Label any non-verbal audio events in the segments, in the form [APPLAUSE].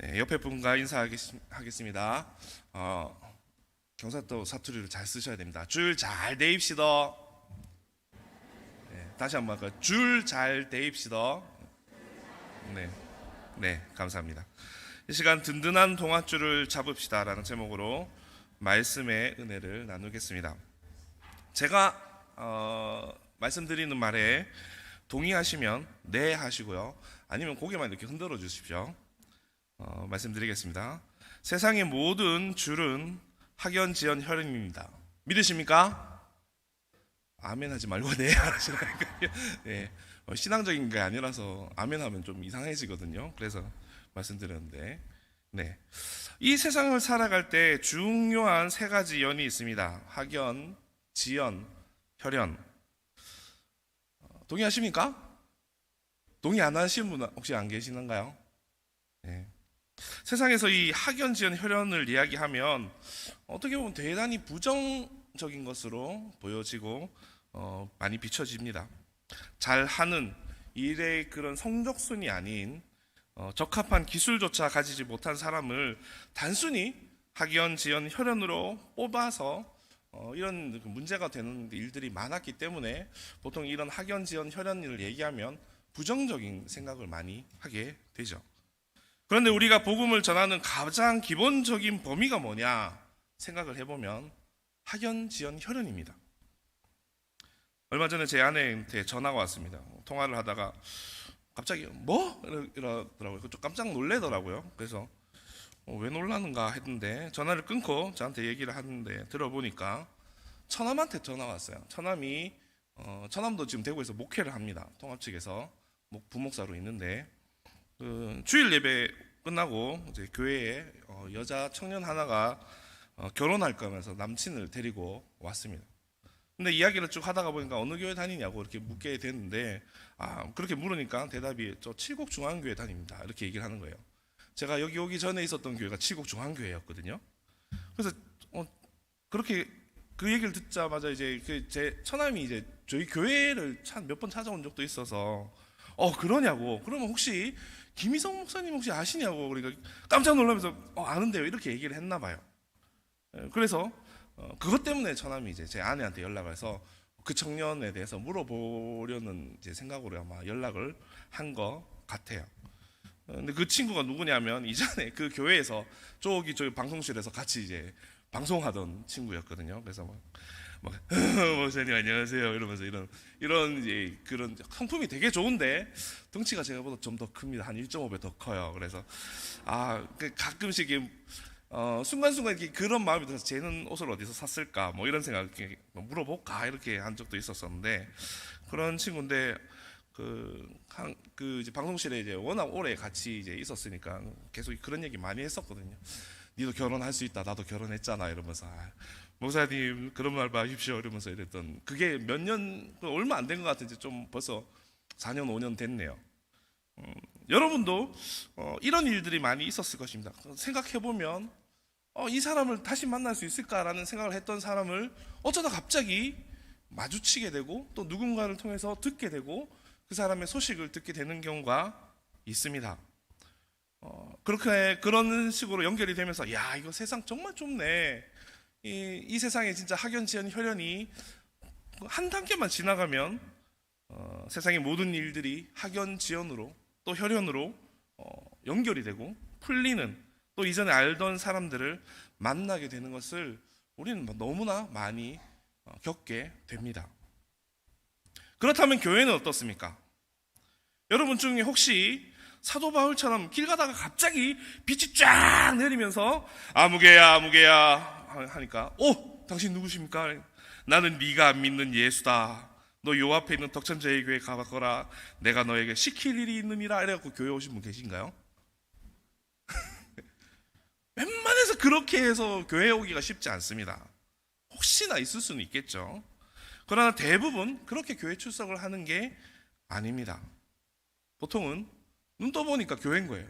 네, 옆에 분과 인사하겠습니다. 어, 경상도 사투리를 잘 쓰셔야 됩니다. 줄 잘 대입시다. 네, 다시 한번 할까요? 줄 잘 대입시다. 네, 네, 감사합니다. 이 시간 든든한 동아줄을 잡읍시다라는 제목으로 말씀의 은혜를 나누겠습니다. 제가 어, 말씀드리는 말에 동의하시면 네 하시고요. 아니면 고개만 이렇게 흔들어 주십시오. 어, 말씀드리겠습니다. 세상의 모든 줄은 학연, 지연, 혈연입니다. 믿으십니까? 아멘 하지 말고 네 하시라니까요. 네, 어, 신앙적인 게 아니라서 아멘 하면 좀 이상해지거든요. 그래서 말씀드렸는데, 네. 이 세상을 살아갈 때 중요한 세 가지 연이 있습니다. 학연, 지연, 혈연. 어, 동의하십니까? 동의 안 하시는 분 혹시 안 계시는가요? 네. 세상에서 이 학연, 지연, 혈연을 이야기하면 어떻게 보면 대단히 부정적인 것으로 보여지고 어, 많이 비춰집니다. 잘하는 일의 그런 성적순이 아닌 어, 적합한 기술조차 가지지 못한 사람을 단순히 학연, 지연, 혈연으로 뽑아서 어, 이런 그 문제가 되는 일들이 많았기 때문에 보통 이런 학연, 지연, 혈연을 얘기하면 부정적인 생각을 많이 하게 되죠. 그런데 우리가 복음을 전하는 가장 기본적인 범위가 뭐냐 생각을 해보면 학연, 지연, 혈연입니다. 얼마 전에 제 아내한테 전화가 왔습니다. 통화를 하다가 갑자기 뭐 이러- 이러더라고요. 좀 깜짝 놀래더라고요. 그래서 어, 왜 놀라는가 했는데 전화를 끊고 저한테 얘기를 하는데 들어보니까 처남한테 전화 왔어요. 처남이 어, 처남도 지금 대구에서 목회를 합니다. 통합 측에서 목- 부목사로 있는데 그 주일 예배 끝나고 이제 교회에 어, 여자 청년 하나가 어, 결혼할 거면서 남친을 데리고 왔습니다. 근데 이야기를 쭉 하다가 보니까 어느 교회 다니냐고 이렇게 묻게 됐는데 아 그렇게 물으니까 대답이 저 칠곡 중앙교회 다닙니다 이렇게 얘기를 하는 거예요. 제가 여기 오기 전에 있었던 교회가 칠곡 중앙교회였거든요. 그래서 어, 그렇게 그 얘기를 듣자마자 이제 그 제 처남이 이제 저희 교회를 몇번 찾아온 적도 있어서 어 그러냐고 그러면 혹시 김희성 목사님 혹시 아시냐고 그러니까 깜짝 놀라면서 어, 아는데요 이렇게 얘기를 했나 봐요. 예, 그래서 어, 그것 때문에 처남이 이제 제 아내한테 연락을 해서 그 청년에 대해서 물어보려는 이제 생각으로 아마 연락을 한 것 같아요. 어, 근데 그 친구가 누구냐면 이전에 그 교회에서 저기 저기 방송실에서 같이 이제 방송하던 친구였거든요. 그래서 막, 막 [LAUGHS] 목사님 안녕하세요 이러면서 이런 이런 이제 그런 성품이 되게 좋은데 덩치가 제가보다 좀 더 큽니다. 한 1.5배 더 커요. 그래서 아그 가끔씩 어, 순간순간 이렇게 그런 마음이 들어서 쟤는 옷을 어디서 샀을까 뭐 이런 생각 이렇게 뭐 물어볼까 이렇게 한 적도 있었었는데 그런 친구인데 그, 한, 그 이제 방송실에 이제 워낙 오래 같이 이제 있었으니까 계속 그런 얘기 많이 했었거든요. 니도 결혼할 수 있다. 나도 결혼했잖아. 이러면서 아, 목사님 그런 말 마십시오. 이러면서 이랬던 그게 몇 년 얼마 안 된 것 같은데 좀 벌써 4년 5년 됐네요. 음, 여러분도 어, 이런 일들이 많이 있었을 것입니다. 생각해 보면 어, 이 사람을 다시 만날 수 있을까라는 생각을 했던 사람을 어쩌다 갑자기 마주치게 되고 또 누군가를 통해서 듣게 되고 그 사람의 소식을 듣게 되는 경우가 있습니다. 어, 그렇게 그런 식으로 연결이 되면서 야 이거 세상 정말 좁네. 이, 이 세상에 진짜 학연, 지연, 혈연이 한 단계만 지나가면 어, 세상의 모든 일들이 학연, 지연으로 또 혈연으로 어, 연결이 되고 풀리는 또 이전에 알던 사람들을 만나게 되는 것을 우리는 뭐 너무나 많이 어, 겪게 됩니다. 그렇다면 교회는 어떻습니까? 여러분 중에 혹시 사도 바울처럼 길 가다가 갑자기 빛이 쫙 내리면서 아무개야 아무개야 하니까 오 당신 누구십니까? 나는 네가 안 믿는 예수다. 너 요 앞에 있는 덕천 제일 교회 가봐거라. 내가 너에게 시킬 일이 있느니라. 이래갖고 교회 오신 분 계신가요? [LAUGHS] 웬만해서 그렇게 해서 교회 오기가 쉽지 않습니다. 혹시나 있을 수는 있겠죠. 그러나 대부분 그렇게 교회 출석을 하는 게 아닙니다. 보통은 눈 떠보니까 교회인 거예요.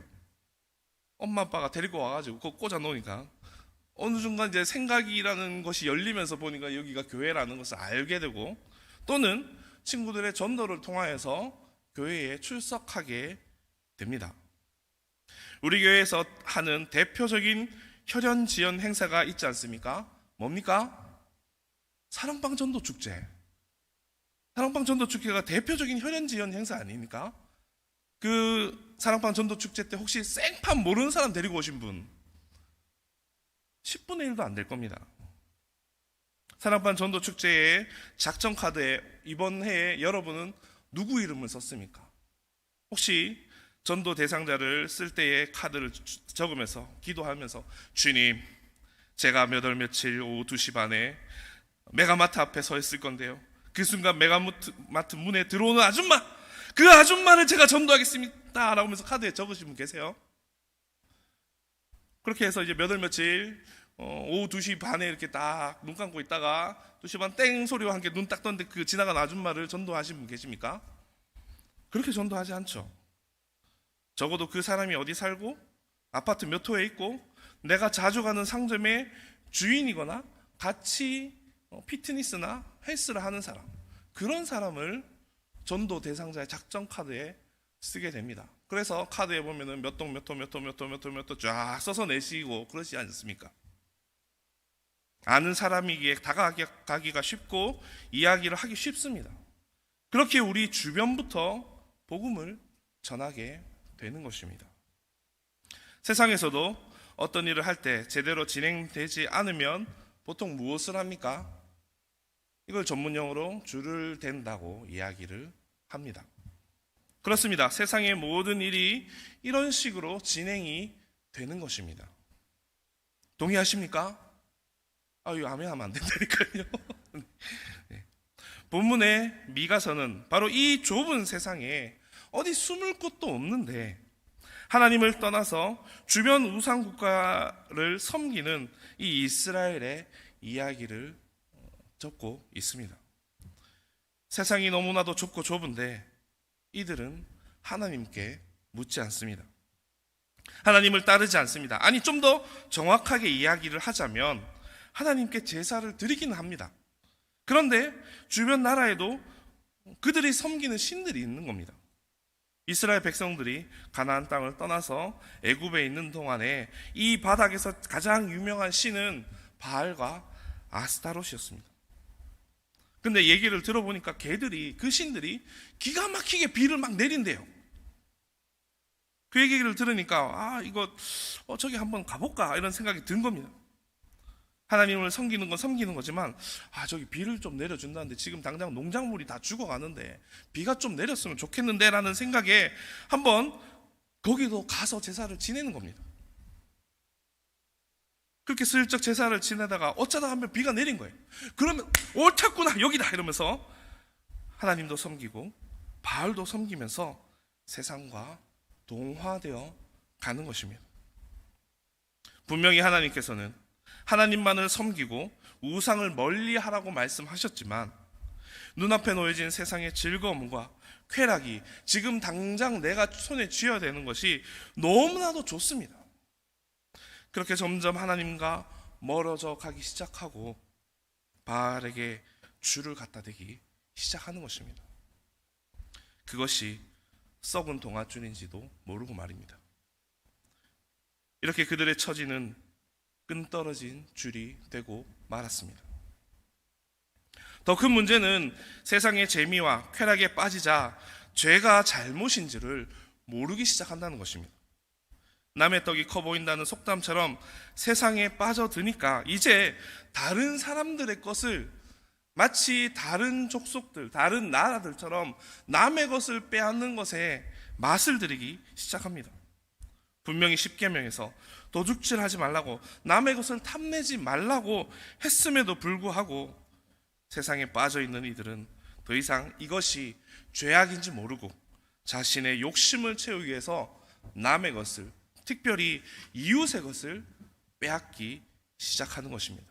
엄마 아빠가 데리고 와가지고 그거 꽂아 놓으니까 어느 순간 이제 생각이라는 것이 열리면서 보니까 여기가 교회라는 것을 알게 되고 또는 친구들의 전도를 통하여서 교회에 출석하게 됩니다. 우리 교회에서 하는 대표적인 혈연 지연 행사가 있지 않습니까? 뭡니까? 사랑방 전도 축제. 사랑방 전도 축제가 대표적인 혈연 지연 행사 아닙니까? 그 사랑방 전도 축제 때 혹시 생판 모르는 사람 데리고 오신 분 10분의 1도 안 될 겁니다. 사랑방 전도 축제의 작전 카드에 이번 해에 여러분은 누구 이름을 썼습니까? 혹시 전도 대상자를 쓸 때의 카드를 주- 적으면서 기도하면서 주님 제가 몇 월 며칠 오후 2시 반에 메가마트 앞에 서 있을 건데요. 그 순간 메가마트 마트 문에 들어오는 아줌마 그 아줌마를 제가 전도하겠습니다 라고 하면서 카드에 적으신 분 계세요? 그렇게 해서 이제 몇월 며칠 어, 오후 2시 반에 이렇게 딱 눈 감고 있다가 2시 반 땡 소리와 함께 눈 딱 떴는데 그 지나간 아줌마를 전도하신 분 계십니까? 그렇게 전도하지 않죠. 적어도 그 사람이 어디 살고 아파트 몇 호에 있고 내가 자주 가는 상점의 주인이거나 같이 어, 피트니스나 헬스를 하는 사람 그런 사람을 전도 대상자의 작전 카드에 쓰게 됩니다. 그래서 카드에 보면은 몇 동몇호몇호몇호몇호몇호쫙 써서 내시고 그러지 않습니까? 아는 사람이기에 다가가기가 쉽고 이야기를 하기 쉽습니다. 그렇게 우리 주변부터 복음을 전하게 되는 것입니다. 세상에서도 어떤 일을 할 때 제대로 진행되지 않으면 보통 무엇을 합니까? 이걸 전문용어로 줄을 댄다고 이야기를 합니다. 그렇습니다. 세상의 모든 일이 이런 식으로 진행이 되는 것입니다. 동의하십니까? 아, 이거 아멘 하면 안 된다니까요. [LAUGHS] 네. 본문의 미가서는 바로 이 좁은 세상에 어디 숨을 곳도 없는데 하나님을 떠나서 주변 우상 국가를 섬기는 이 이스라엘의 이야기를 어, 적고 있습니다. 세상이 너무나도 좁고 좁은데 이들은 하나님께 묻지 않습니다. 하나님을 따르지 않습니다. 아니 좀 더 정확하게 이야기를 하자면 하나님께 제사를 드리기는 합니다. 그런데 주변 나라에도 그들이 섬기는 신들이 있는 겁니다. 이스라엘 백성들이 가나안 땅을 떠나서 애굽에 있는 동안에 이 바닥에서 가장 유명한 신은 바알과 아스타롯이었습니다. 근데 얘기를 들어보니까 걔들이 그 신들이 기가 막히게 비를 막 내린대요. 그 얘기를 들으니까 아 이거 어, 저기 한번 가볼까 이런 생각이 든 겁니다. 하나님을 섬기는 건 섬기는 거지만 아 저기 비를 좀 내려준다는데 지금 당장 농작물이 다 죽어가는데 비가 좀 내렸으면 좋겠는데라는 생각에 한번 거기도 가서 제사를 지내는 겁니다. 그렇게 슬쩍 제사를 지내다가 어쩌다 하면 비가 내린 거예요. 그러면 옳았구나 여기다 이러면서 하나님도 섬기고 바알도 섬기면서 세상과 동화되어 가는 것입니다. 분명히 하나님께서는 하나님만을 섬기고 우상을 멀리 하라고 말씀하셨지만 눈앞에 놓여진 세상의 즐거움과 쾌락이 지금 당장 내가 손에 쥐어야 되는 것이 너무나도 좋습니다. 그렇게 점점 하나님과 멀어져 가기 시작하고 바알에게 줄을 갖다 대기 시작하는 것입니다. 그것이 썩은 동아줄인지도 모르고 말입니다. 이렇게 그들의 처지는 끈 떨어진 줄이 되고 말았습니다. 더 큰 문제는 세상의 재미와 쾌락에 빠지자 죄가 잘못인지를 모르기 시작한다는 것입니다. 남의 떡이 커 보인다는 속담처럼 세상에 빠져드니까 이제 다른 사람들의 것을 마치 다른 족속들, 다른 나라들처럼 남의 것을 빼앗는 것에 맛을 들이기 시작합니다. 분명히 십계명에서 도둑질하지 말라고 남의 것을 탐내지 말라고 했음에도 불구하고 세상에 빠져 있는 이들은 더 이상 이것이 죄악인지 모르고 자신의 욕심을 채우기 위해서 남의 것을 특별히 이웃의 것을 빼앗기 시작하는 것입니다.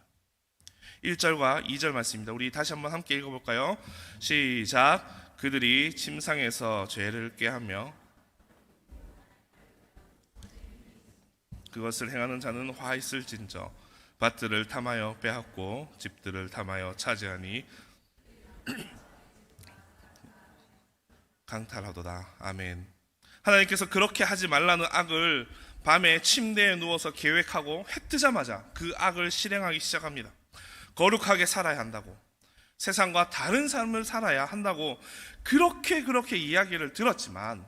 1절과 2절 말씀입니다. 우리 다시 한번 함께 읽어볼까요? 시작. 그들이 침상에서 죄를 꾀하며 그것을 행하는 자는 화 있을진저 밭들을 탐하여 빼앗고 집들을 탐하여 차지하니 [CLEARS THROAT] 강탈하도다. 아멘. 하나님께서 그렇게 하지 말라는 악을 밤에 침대에 누워서 계획하고 해 뜨자마자 그 악을 실행하기 시작합니다. 거룩하게 살아야 한다고. 세상과 다른 삶을 살아야 한다고 그렇게 그렇게 이야기를 들었지만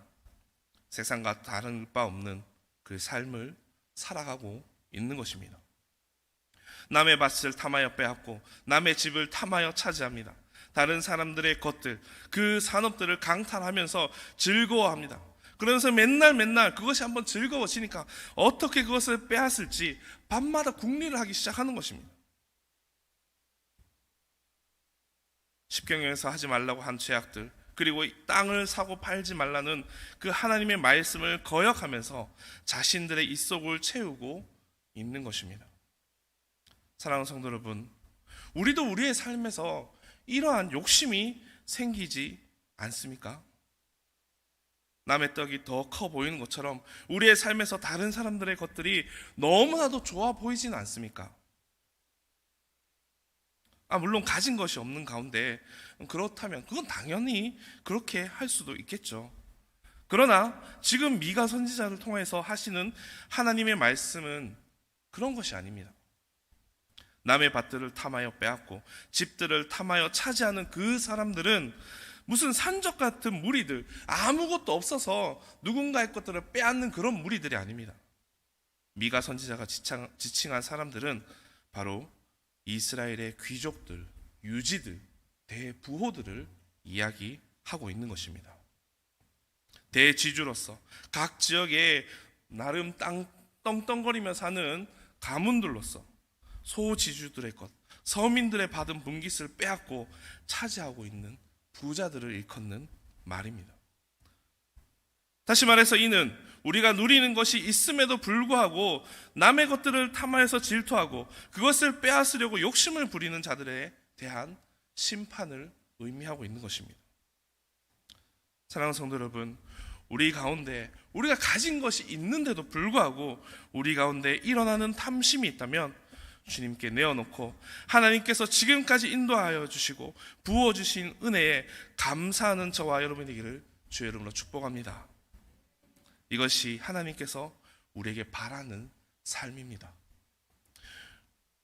세상과 다른 바 없는 그 삶을 살아가고 있는 것입니다. 남의 밭을 탐하여 빼앗고 남의 집을 탐하여 차지합니다. 다른 사람들의 것들, 그 산업들을 강탈하면서 즐거워합니다. 그러면서 맨날 맨날 그것이 한번 즐거워지니까 어떻게 그것을 빼앗을지 밤마다 궁리를 하기 시작하는 것입니다. 십경에서 하지 말라고 한 죄악들, 그리고 이 땅을 사고 팔지 말라는 그 하나님의 말씀을 거역하면서 자신들의 입속을 채우고 있는 것입니다. 사랑하는 성도 여러분, 우리도 우리의 삶에서 이러한 욕심이 생기지 않습니까? 남의 떡이 더 커 보이는 것처럼 우리의 삶에서 다른 사람들의 것들이 너무나도 좋아 보이지는 않습니까? 아, 물론 가진 것이 없는 가운데 그렇다면 그건 당연히 그렇게 할 수도 있겠죠. 그러나 지금 미가 선지자를 통해서 하시는 하나님의 말씀은 그런 것이 아닙니다. 남의 밭들을 탐하여 빼앗고 집들을 탐하여 차지하는 그 사람들은 무슨 산적 같은 무리들 아무것도 없어서 누군가의 것들을 빼앗는 그런 무리들이 아닙니다. 미가 선지자가 지칭, 지칭한 사람들은 바로 이스라엘의 귀족들, 유지들, 대부호들을 이야기하고 있는 것입니다. 대지주로서 각 지역에 나름 땅 떵떵거리며 사는 가문들로서 소지주들의 것, 서민들의 받은 분깃을 빼앗고 차지하고 있는 부자들을 일컫는 말입니다. 다시 말해서 이는 우리가 누리는 것이 있음에도 불구하고 남의 것들을 탐하여서 질투하고 그것을 빼앗으려고 욕심을 부리는 자들에 대한 심판을 의미하고 있는 것입니다. 사랑하는 성도 여러분, 우리 가운데 우리가 가진 것이 있는데도 불구하고 우리 가운데 일어나는 탐심이 있다면 주님께 내어놓고 하나님께서 지금까지 인도하여 주시고 부어 주신 은혜에 감사하는 저와 여러분 되기를 주의 이름으로 축복합니다. 이것이 하나님께서 우리에게 바라는 삶입니다.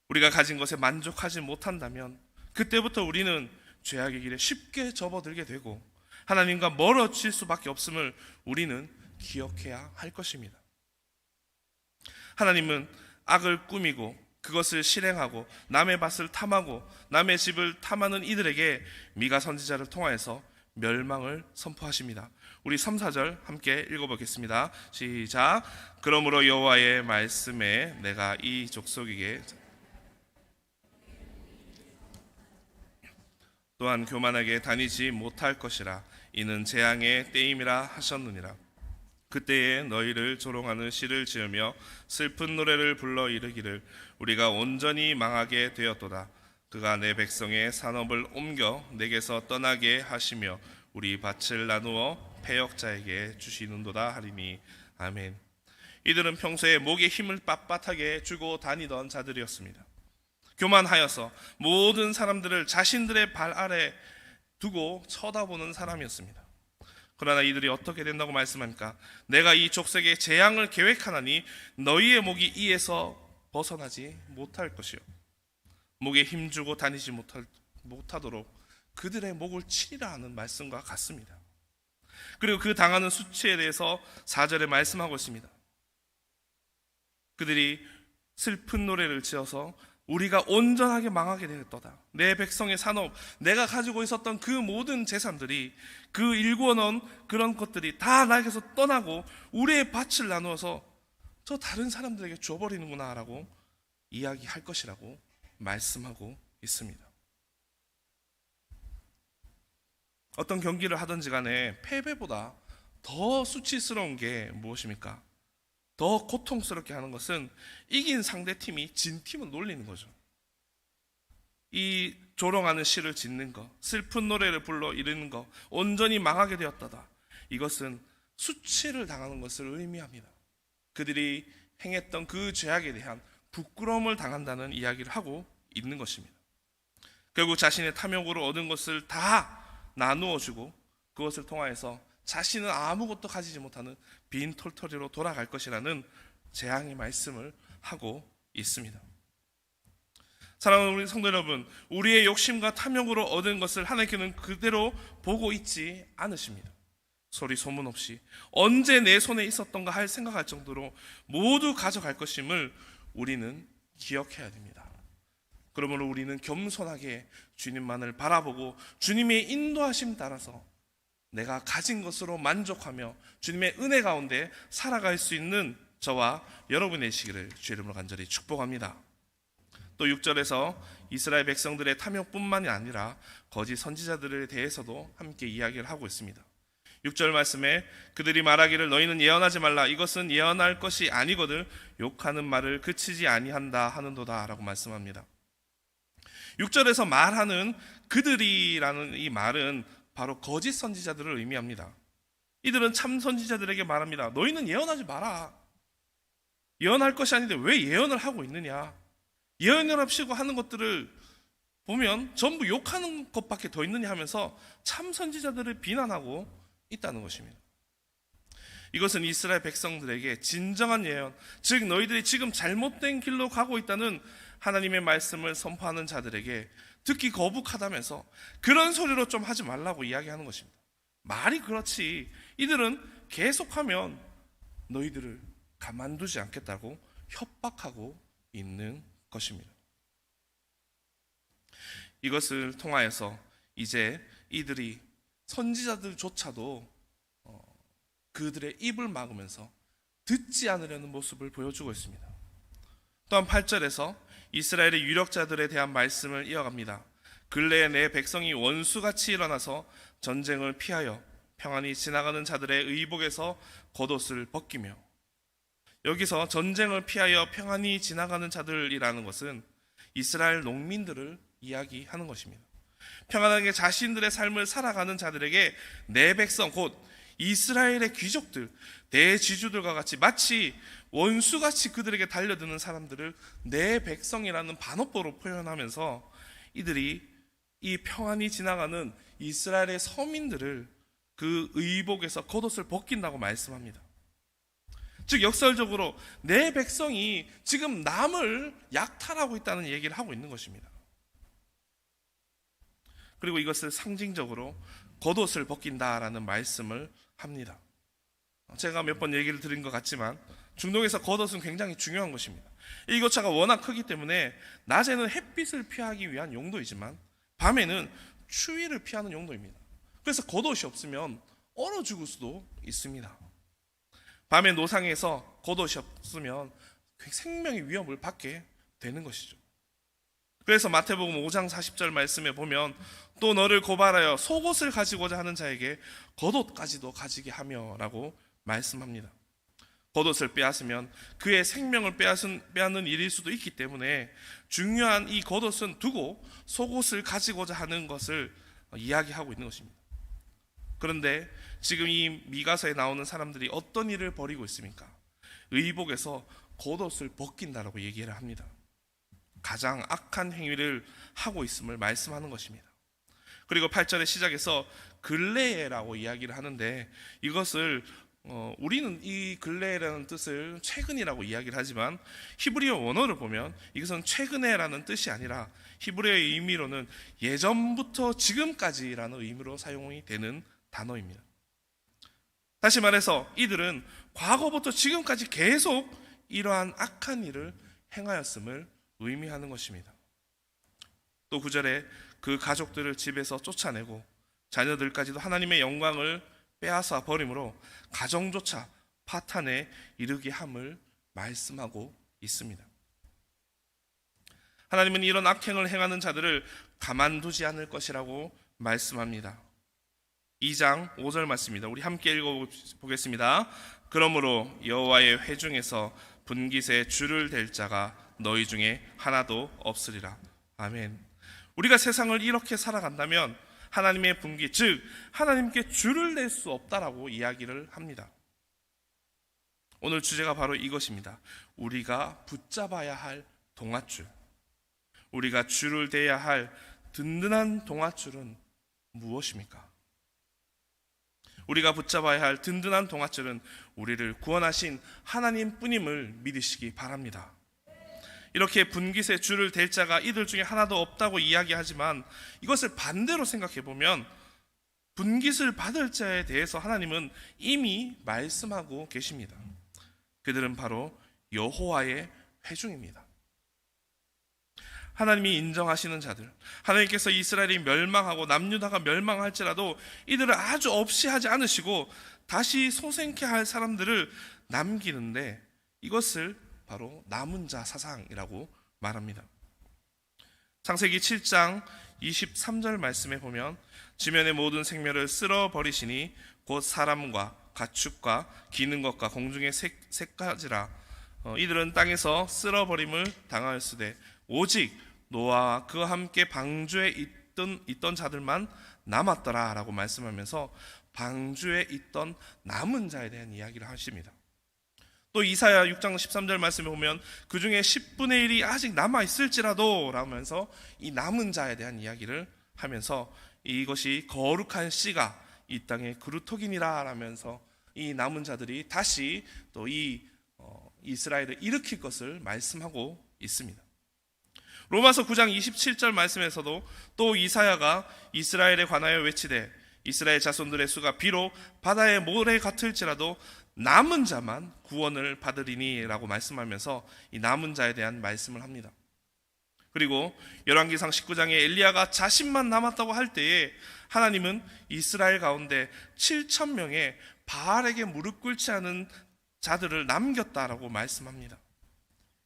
우리가 가진 것에 만족하지 못한다면 그때부터 우리는 죄악의 길에 쉽게 접어들게 되고 하나님과 멀어질 수밖에 없음을 우리는 기억해야 할 것입니다. 하나님은 악을 꾸미고 그것을 실행하고 남의 밭을 탐하고 남의 집을 탐하는 이들에게 미가 선지자를 통하여서 멸망을 선포하십니다. 우리 3, 4절 함께 읽어보겠습니다. 시작. 그러므로 여호와의 말씀에 내가 이 족속에게 또한 교만하게 다니지 못할 것이라 이는 재앙의 때임이라 하셨느니라. 그때에 너희를 조롱하는 시를 지으며 슬픈 노래를 불러 이르기를 우리가 온전히 망하게 되었도다. 그가 내 백성의 산업을 옮겨 내게서 떠나게 하시며 우리 밭을 나누어 패역자에게 주시는도다 하리니 아멘. 이들은 평소에 목에 힘을 빳빳하게 주고 다니던 자들이었습니다. 교만하여서 모든 사람들을 자신들의 발 아래 두고 쳐다보는 사람이었습니다. 그러나 이들이 어떻게 된다고 말씀합니까? 내가 이 족속의 재앙을 계획하나니 너희의 목이 이에서 벗어나지 못할 것이요. 목에 힘주고 다니지 못할, 못하도록 그들의 목을 치리라 하는 말씀과 같습니다. 그리고 그 당하는 수치에 대해서 4절에 말씀하고 있습니다. 그들이 슬픈 노래를 지어서 우리가 온전하게 망하게 되었도다. 내 백성의 산업, 내가 가지고 있었던 그 모든 재산들이 그 일궈놓은 그런 것들이 다 나에게서 떠나고 우리의 밭을 나누어서 저 다른 사람들에게 줘버리는구나라고 이야기할 것이라고 말씀하고 있습니다. 어떤 경기를 하든지 간에 패배보다 더 수치스러운 게 무엇입니까? 더 고통스럽게 하는 것은 이긴 상대 팀이 진 팀을 놀리는 거죠. 이 조롱하는 시를 짓는 것, 슬픈 노래를 불러 이르는 것, 온전히 망하게 되었다다. 이것은 수치를 당하는 것을 의미합니다. 그들이 행했던 그 죄악에 대한 부끄러움을 당한다는 이야기를 하고 있는 것입니다. 결국 자신의 탐욕으로 얻은 것을 다 나누어 주고 그것을 통하여서 자신은 아무것도 가지지 못하는 빈 털터리로 돌아갈 것이라는 재앙의 말씀을 하고 있습니다. 사랑하는 우리 성도 여러분, 우리의 욕심과 탐욕으로 얻은 것을 하나님께는 그대로 보고 있지 않으십니다. 소리 소문 없이 언제 내 손에 있었던가 할 생각할 정도로 모두 가져갈 것임을 우리는 기억해야 됩니다. 그러므로 우리는 겸손하게 주님만을 바라보고 주님의 인도하심 따라서 내가 가진 것으로 만족하며 주님의 은혜 가운데 살아갈 수 있는 저와 여러분의 시기를 주 이름으로 간절히 축복합니다. 또 6절에서 이스라엘 백성들의 탐욕뿐만이 아니라 거짓 선지자들에 대해서도 함께 이야기를 하고 있습니다. 6절 말씀에 그들이 말하기를 너희는 예언하지 말라 이것은 예언할 것이 아니거든 욕하는 말을 그치지 아니한다 하는도다라고 말씀합니다. 6절에서 말하는 그들이라는 이 말은 바로 거짓 선지자들을 의미합니다. 이들은 참 선지자들에게 말합니다. 너희는 예언하지 마라. 예언할 것이 아닌데 왜 예언을 하고 있느냐? 예언을 합시고 하는 것들을 보면 전부 욕하는 것밖에 더 있느냐 하면서 참 선지자들을 비난하고 있다는 것입니다. 이것은 이스라엘 백성들에게 진정한 예언, 즉 너희들이 지금 잘못된 길로 가고 있다는 하나님의 말씀을 선포하는 자들에게 듣기 거북하다면서 그런 소리로 좀 하지 말라고 이야기하는 것입니다. 말이 그렇지. 이들은 계속하면 너희들을 가만두지 않겠다고 협박하고 있는 것입니다. 이것을 통하여서 이제 이들이 선지자들조차도 어, 그들의 입을 막으면서 듣지 않으려는 모습을 보여주고 있습니다. 또한 8절에서 이스라엘의 유력자들에 대한 말씀을 이어갑니다. 근래에 내 백성이 원수같이 일어나서 전쟁을 피하여 평안히 지나가는 자들의 의복에서 겉옷을 벗기며 여기서 전쟁을 피하여 평안히 지나가는 자들이라는 것은 이스라엘 농민들을 이야기하는 것입니다. 평안하게 자신들의 삶을 살아가는 자들에게 내 백성 곧 이스라엘의 귀족들 대지주들과 같이 마치 원수같이 그들에게 달려드는 사람들을 내 백성이라는 반어법로 표현하면서 이들이 이 평안히 지나가는 이스라엘의 서민들을 그 의복에서 겉옷을 벗긴다고 말씀합니다. 즉 역설적으로 내 백성이 지금 남을 약탈하고 있다는 얘기를 하고 있는 것입니다. 그리고 이것을 상징적으로 겉옷을 벗긴다라는 말씀을 합니다. 제가 몇 번 얘기를 드린 것 같지만 중동에서 겉옷은 굉장히 중요한 것입니다. 일교차가 워낙 크기 때문에 낮에는 햇빛을 피하기 위한 용도이지만 밤에는 추위를 피하는 용도입니다. 그래서 겉옷이 없으면 얼어 죽을 수도 있습니다. 밤에 노상에서 겉옷이 없으면 생명의 위험을 받게 되는 것이죠. 그래서 마태복음 5장 40절 말씀에 보면 또 너를 고발하여 속옷을 가지고자 하는 자에게 겉옷까지도 가지게 하며라고 말씀합니다. 겉옷을 빼앗으면 그의 생명을 빼앗은, 빼앗는 일일 수도 있기 때문에 중요한 이 겉옷은 두고 속옷을 가지고자 하는 것을 이야기하고 있는 것입니다. 그런데 지금 이 미가서에 나오는 사람들이 어떤 일을 벌이고 있습니까? 의복에서 겉옷을 벗긴다라고 얘기를 합니다. 가장 악한 행위를 하고 있음을 말씀하는 것입니다. 그리고 8절의 시작에서 근래라고 이야기를 하는데 이것을 어, 우리는 이 근래라는 뜻을 최근이라고 이야기를 하지만 히브리어 원어를 보면 이것은 최근에라는 뜻이 아니라 히브리어의 의미로는 예전부터 지금까지라는 의미로 사용이 되는 단어입니다. 다시 말해서 이들은 과거부터 지금까지 계속 이러한 악한 일을 행하였음을 의미하는 것입니다. 또 9절에 그 가족들을 집에서 쫓아내고 자녀들까지도 하나님의 영광을 빼앗아 버림으로 가정조차 파탄에 이르게 함을 말씀하고 있습니다. 하나님은 이런 악행을 행하는 자들을 가만두지 않을 것이라고 말씀합니다. 2장 5절 말씀입니다. 우리 함께 읽어 보겠습니다. 그러므로 여호와의 회중에서 분깃에 줄을 댈 자가 너희 중에 하나도 없으리라. 아멘. 우리가 세상을 이렇게 살아간다면 하나님의 분기, 즉 하나님께 줄을 낼 수 없다라고 이야기를 합니다. 오늘 주제가 바로 이것입니다. 우리가 붙잡아야 할 동아줄. 우리가 줄을 대야 할 든든한 동아줄은 무엇입니까? 우리가 붙잡아야 할 든든한 동아줄은 우리를 구원하신 하나님 뿐임을 믿으시기 바랍니다. 이렇게 분깃의 줄을 댈 자가 이들 중에 하나도 없다고 이야기하지만 이것을 반대로 생각해 보면 분깃을 받을 자에 대해서 하나님은 이미 말씀하고 계십니다. 그들은 바로 여호와의 회중입니다. 하나님이 인정하시는 자들, 하나님께서 이스라엘이 멸망하고 남유다가 멸망할지라도 이들을 아주 없이 하지 않으시고 다시 소생케 할 사람들을 남기는데 이것을 바로 남은 자 사상이라고 말합니다. 창세기 7장 23절 말씀에 보면 지면의 모든 생멸을 쓸어 버리시니 곧 사람과 가축과 기는 것과 공중의 새, 새까지라 어, 이들은 땅에서 쓸어 버림을 당하였으되 오직 노아와 그와 함께 방주에 있던 있던 자들만 남았더라라고 말씀하면서 방주에 있던 남은 자에 대한 이야기를 하십니다. 또 이사야 6장 13절 말씀에 보면 그 중에 10분의 1이 아직 남아 있을지라도 라면서 이 남은 자에 대한 이야기를 하면서 이것이 거룩한 씨가 이 땅의 그루토긴이라 라면서 이 남은 자들이 다시 또이 이스라엘을 일으킬 것을 말씀하고 있습니다. 로마서 9장 27절 말씀에서도 또 이사야가 이스라엘에 관하여 외치되 이스라엘 자손들의 수가 비록 바다의 모래 같을지라도 남은 자만 구원을 받으리니라고 말씀하면서 이 남은 자에 대한 말씀을 합니다. 그리고 열왕기상 19장에 엘리야가 자신만 남았다고 할 때에 하나님은 이스라엘 가운데 7천 명의 바알에게 무릎 꿇지 않은 자들을 남겼다라고 말씀합니다.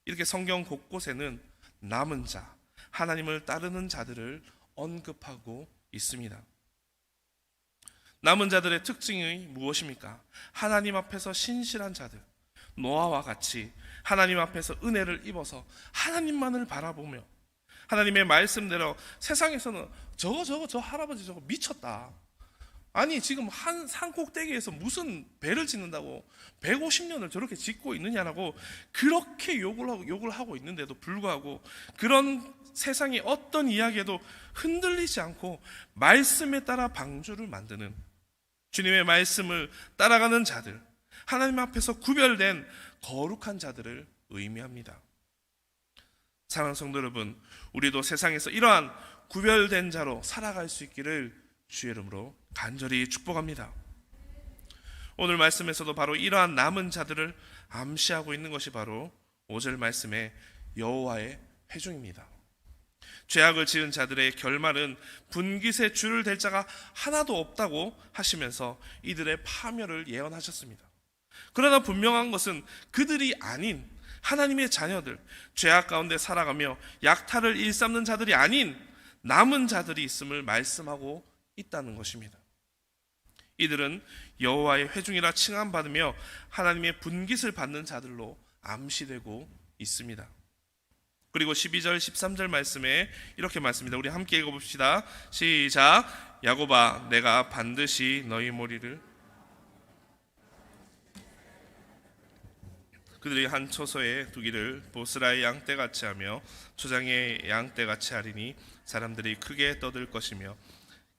이렇게 성경 곳곳에는 남은 자, 하나님을 따르는 자들을 언급하고 있습니다. 남은 자들의 특징이 무엇입니까? 하나님 앞에서 신실한 자들, 노아와 같이 하나님 앞에서 은혜를 입어서 하나님만을 바라보며 하나님의 말씀대로 세상에서는 저거 저거 저 할아버지 저거 미쳤다. 아니 지금 한 산 꼭대기에서 무슨 배를 짓는다고 150년을 저렇게 짓고 있느냐라고 그렇게 욕을 하고 욕을 하고 있는데도 불구하고 그런 세상의 어떤 이야기에도 흔들리지 않고 말씀에 따라 방주를 만드는 주님의 말씀을 따라가는 자들 하나님 앞에서 구별된 거룩한 자들을 의미합니다. 사랑하는 성도 여러분, 우리도 세상에서 이러한 구별된 자로 살아갈 수 있기를 주의 이름으로 간절히 축복합니다. 오늘 말씀에서도 바로 이러한 남은 자들을 암시하고 있는 것이 바로 5절 말씀의 여호와의 회중입니다. 죄악을 지은 자들의 결말은 분깃의 줄을 댈 자가 하나도 없다고 하시면서 이들의 파멸을 예언하셨습니다. 그러나 분명한 것은 그들이 아닌 하나님의 자녀들, 죄악 가운데 살아가며 약탈을 일삼는 자들이 아닌 남은 자들이 있음을 말씀하고 있다는 것입니다. 이들은 여호와의 회중이라 칭함 받으며 하나님의 분깃을 받는 자들로 암시되고 있습니다. 그리고 12절 13절 말씀에 이렇게 말씀입니다. 우리 함께 읽어 봅시다. 시작. 야곱아 내가 반드시 너희 머리를 그들이 한 초소에 두기를 보스라의 양떼 같이 하며 초장의 양떼 같이 하리니 사람들이 크게 떠들 것이며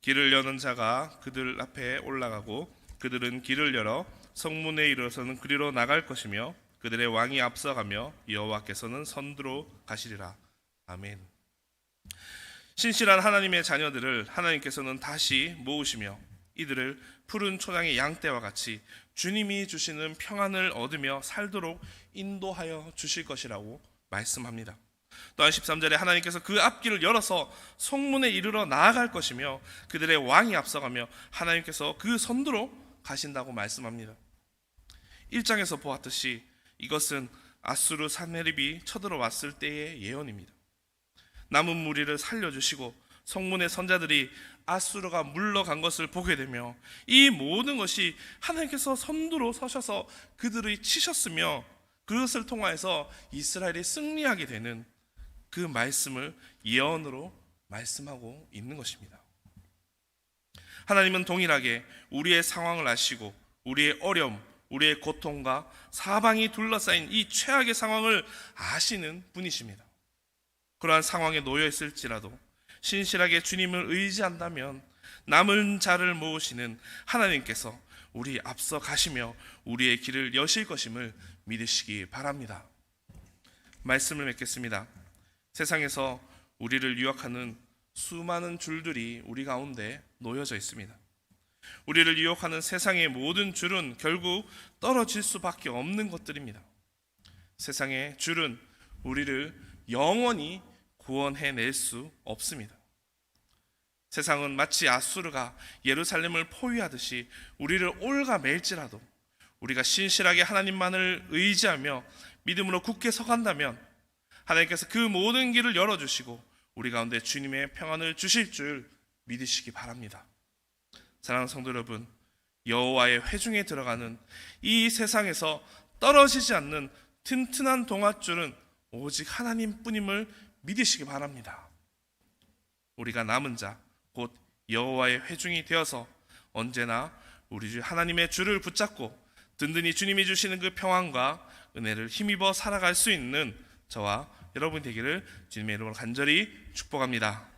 길을 여는 자가 그들 앞에 올라가고 그들은 길을 열어 성문에 이르러서는 그리로 나갈 것이며 그들의 왕이 앞서가며 여호와께서는 선두로 가시리라. 아멘. 신실한 하나님의 자녀들을 하나님께서는 다시 모으시며 이들을 푸른 초장의 양떼와 같이 주님이 주시는 평안을 얻으며 살도록 인도하여 주실 것이라고 말씀합니다. 또한 13절에 하나님께서 그 앞길을 열어서 성문에 이르러 나아갈 것이며 그들의 왕이 앞서가며 하나님께서 그 선두로 가신다고 말씀합니다. 1장에서 보았듯이 이것은 아수르 산헤립이 쳐들어왔을 때의 예언입니다. 남은 무리를 살려주시고 성문의 선자들이 아수르가 물러간 것을 보게 되며 이 모든 것이 하나님께서 선두로 서셔서 그들을 치셨으며 그것을 통하여서 이스라엘이 승리하게 되는 그 말씀을 예언으로 말씀하고 있는 것입니다. 하나님은 동일하게 우리의 상황을 아시고 우리의 어려움, 우리의 고통과 사방이 둘러싸인 이 최악의 상황을 아시는 분이십니다. 그러한 상황에 놓여 있을지라도 신실하게 주님을 의지한다면 남은 자를 모으시는 하나님께서 우리 앞서 가시며 우리의 길을 여실 것임을 믿으시기 바랍니다. 말씀을 맺겠습니다. 세상에서 우리를 유혹하는 수많은 줄들이 우리 가운데 놓여져 있습니다. 우리를 유혹하는 세상의 모든 줄은 결국 떨어질 수밖에 없는 것들입니다. 세상의 줄은 우리를 영원히 구원해낼 수 없습니다. 세상은 마치 아수르가 예루살렘을 포위하듯이 우리를 올가맬지라도 우리가 신실하게 하나님만을 의지하며 믿음으로 굳게 서간다면 하나님께서 그 모든 길을 열어주시고 우리 가운데 주님의 평안을 주실 줄 믿으시기 바랍니다. 사랑하는 성도 여러분, 여호와의 회중에 들어가는 이 세상에서 떨어지지 않는 튼튼한 동아줄은 오직 하나님뿐임을 믿으시기 바랍니다. 우리가 남은 자, 곧 여호와의 회중이 되어서 언제나 우리 주 하나님의 줄을 붙잡고 든든히 주님이 주시는 그 평안과 은혜를 힘입어 살아갈 수 있는 저와 여러분 되기를 주님의 이름으로 간절히 축복합니다.